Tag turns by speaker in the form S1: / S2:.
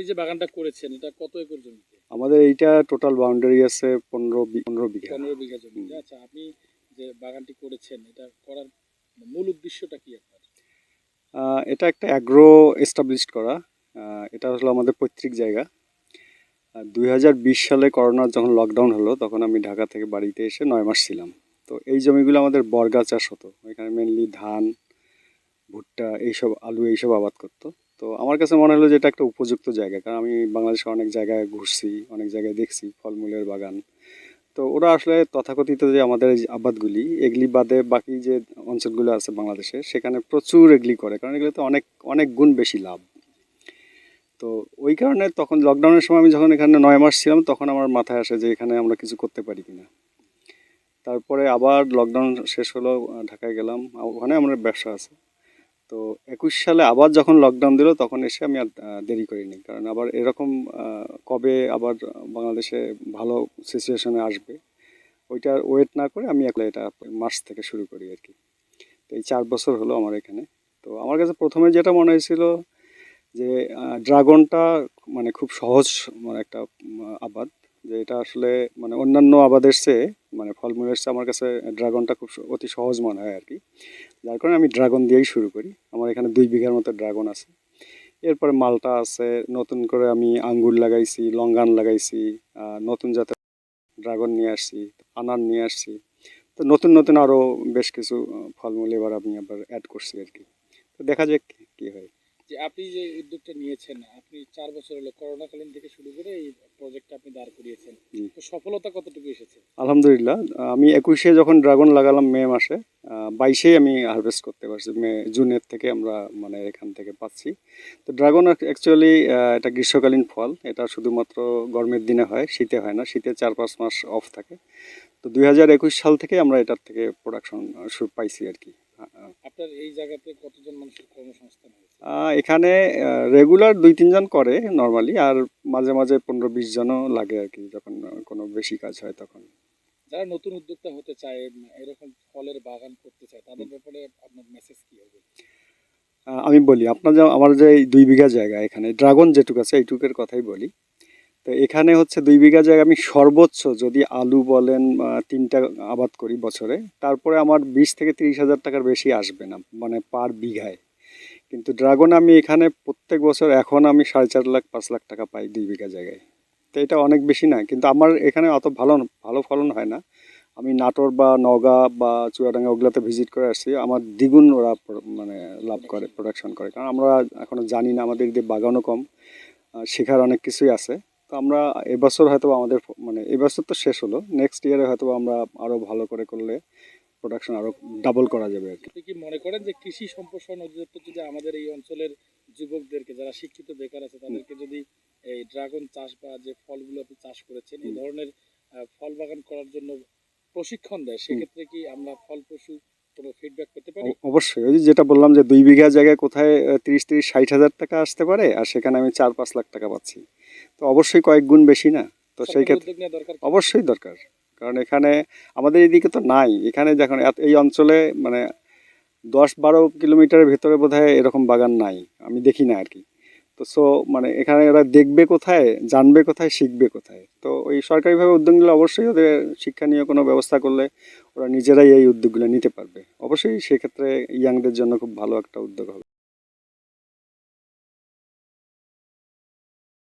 S1: আপনি যে বাগানটা করেছেন এটা কত একর জমিতে?
S2: আমাদের এইটা টোটাল বাউন্ডারি আছে পনেরো পনেরো বিঘা।
S1: পনেরো বিঘা জমি। আচ্ছা আপনি যে বাগানটি করেছেন এটা করার মূল উদ্দেশ্যটা কি আপনার?
S2: এটা একটা অ্যাগ্রো এস্টাবলিশ করা। এটা হলো আমাদের পৈতৃক জায়গা। দুই হাজার বিশ সালে করোনার যখন লকডাউন হলো তখন আমি ঢাকা থেকে বাড়িতে এসে নয় মাস ছিলাম। তো এই জমিগুলো আমাদের বর্গা চাষ হতো। এখানে মেনলি ধান ভুট্টা এইসব আলু এইসব আবাদ করতো। তো আমার কাছে মনে হলো যে এটা একটা উপযুক্ত জায়গা, কারণ আমি বাংলাদেশে অনেক জায়গায় ঘুরছি, অনেক জায়গায় দেখছি ফলমূলের বাগান। তো ওরা আসলে তথাকথিত যে আমাদের এই আবাদগুলি, এগুলি বাদে বাকি যে অঞ্চলগুলো আছে বাংলাদেশে, সেখানে প্রচুর এগুলি করে, কারণ এগুলোতে অনেক অনেক গুণ বেশি লাভ। তো ওই কারণে তখন লকডাউনের সময় আমি যখন এখানে নয় মাস ছিলাম, তখন আমার মাথায় আসে যে এখানে আমরা কিছু করতে পারি কিনা। তারপরে আবার লকডাউন শেষ হলো, ঢাকায় গেলাম, ওখানে আমার ব্যবসা আছে। তো একুশ সালে আবার যখন লকডাউন দিল, তখন এসে আমি আর দেরি করিনি। কারণ আবার এরকম কবে আবার বাংলাদেশে ভালো সিচুয়েশনে আসবে, ওইটার ওয়েট না করে আমি একলা এটা মার্চ থেকে শুরু করি আর কি। তো এই চার বছর হলো আমার এখানে। তো আমার কাছে প্রথমে যেটা মনে হয়েছিল যে ড্রাগনটা মানে খুব সহজ মানে একটা আবাদ, যে এটা আসলে মানে অন্যান্য আবাদের চেয়ে মানে ফলমূলের চেয়ে আমার কাছে ড্রাগনটা খুব অতি সহজ মনে হয় আর কি। যার কারণে আমি ড্রাগন দিয়েই শুরু করি। আমার এখানে দুই বিঘার মতো ড্রাগন আছে। এরপরে মালটা আছে, নতুন করে আমি আঙ্গুর লাগাইছি, লঙ্গান লাগাইছি নতুন জাতের ড্রাগন নিয়ে আসছি আনার নিয়ে আসছি। তো নতুন নতুন আরও বেশ কিছু ফলমূল এবার আমি আবার অ্যাড করছি আর কি। তো দেখা যাক কি হয়।
S1: যে আপনি যে উদ্যোগটা নিয়েছেন আপনি চার বছর হলো করোনাকালীন থেকে শুরু করে এই প্রজেক্টটা আপনি দাঁড় করিয়েছেন। তো সফলতা কতটুকু এসেছে?
S2: আলহামদুলিল্লাহ আমি একুশে যখন ড্রাগন লাগালাম মে মাসে বাইশেই আমি হারভেস্ট করতে পারছি মে জুনের থেকে আমরা মানে এখান থেকে পাচ্ছি। তো ড্রাগন অ্যাকচুয়ালি এটা গ্রীষ্মকালীন ফল এটা শুধুমাত্র গরমের দিনে হয় শীতে হয় না শীতে চার পাঁচ মাস অফ থাকে। তো দুই হাজার একুশ সাল থেকে আমরা এটার থেকে প্রোডাকশন পাইছি আর কি।
S1: আপনার এই জায়গাতে কতজন মানুষের কর্মসংস্থান হয়েছে?
S2: এখানে রেগুলার দুই তিনজন করে নর্মালি আর মাঝে মাঝে পনেরো বিশ জনও লাগে আর কি যখন কোনো বেশি কাজ হয় তখন।
S1: যারা নতুন উদ্যোক্তা হতে চায় এরকম ফলের বাগান করতে চায় তাদের ব্যাপারে আপনার মেসেজ কি হবে?
S2: আমি বলি আপনার যে আমার যে দুই বিঘা জায়গা এখানে ড্রাগন যেটুকু আছে এইটুকের কথাই বলি। তো এখানে হচ্ছে দুই বিঘা জায়গা আমি সর্বোচ্চ যদি আলু বলেন তিনটা আবাদ করি বছরে তারপরে আমার বিশ থেকে তিরিশ হাজার টাকার বেশি আসবে না মানে পার বিঘায়। কিন্তু ড্রাগন আমি এখানে প্রত্যেক বছর এখন আমি সাড়ে চার লাখ পাঁচ লাখ টাকা পাই দুই বিঘা জায়গায়। তো এটা অনেক বেশি না কিন্তু আমার এখানে অত ভালো ভালো ফলন হয় না। আমি নাটোর বা নওগাঁ বা চুয়াডাঙ্গা ওগুলোতে ভিজিট করে আসছি আমার দ্বিগুণ ওরা মানে লাভ করে প্রোডাকশন করে। কারণ আমরা এখনও জানি না আমাদের যে বাগানও কম শেখার অনেক কিছুই আছে। তো আমরা এবছর হয়তো আমাদের মানে এবছর তো শেষ হলো নেক্সট ইয়ারে হয়তো আমরা আরও ভালো করে করলে প্রোডাকশন আরও ডাবল করা যাবে আর কি।
S1: মনে করেন যে কৃষি সম্প্রসারণ অধিদপ্তর যদি আমাদের এই অঞ্চলের যুবকদেরকে যারা শিক্ষিত বেকার আছে তাদেরকে যদি এই ড্রাগন চাষ বা যে ফলগুলো আপনি চাষ করেছেন এই ধরনের ফল বাগান করার জন্য প্রশিক্ষণ দেয় সেক্ষেত্রে কি আমরা ফলপ্রসূ কোনো ফিডব্যাক পেতে পারি?
S2: অবশ্যই। ওই যেটা বললাম যে দুই বিঘা জায়গায় কোথায় তিরিশ তিরিশ ষাট হাজার টাকা আসতে পারে আর সেখানে আমি চার পাঁচ লাখ টাকা পাচ্ছি। তো অবশ্যই কয়েক গুণ বেশি না। তো সেই ক্ষেত্রে অবশ্যই দরকার। কারণ এখানে আমাদের এদিকে তো নাই। এখানে যখন এই অঞ্চলে মানে দশ বারো কিলোমিটারের ভেতরে বোধহয় এরকম বাগান নাই। আমি দেখি না আর কি তো সো মানে এখানে এরা দেখবে কোথায় জানবে কোথায় শিখবে কোথায়। তো ওই সরকারিভাবে উদ্যোগ নিলে অবশ্যই ওদের শিক্ষা নিয়ে কোনো ব্যবস্থা করলে ওরা নিজেরাই এই উদ্যোগগুলো নিতে পারবে। অবশ্যই সেক্ষেত্রে ইয়াংদের জন্য খুব ভালো একটা উদ্যোগ হবে।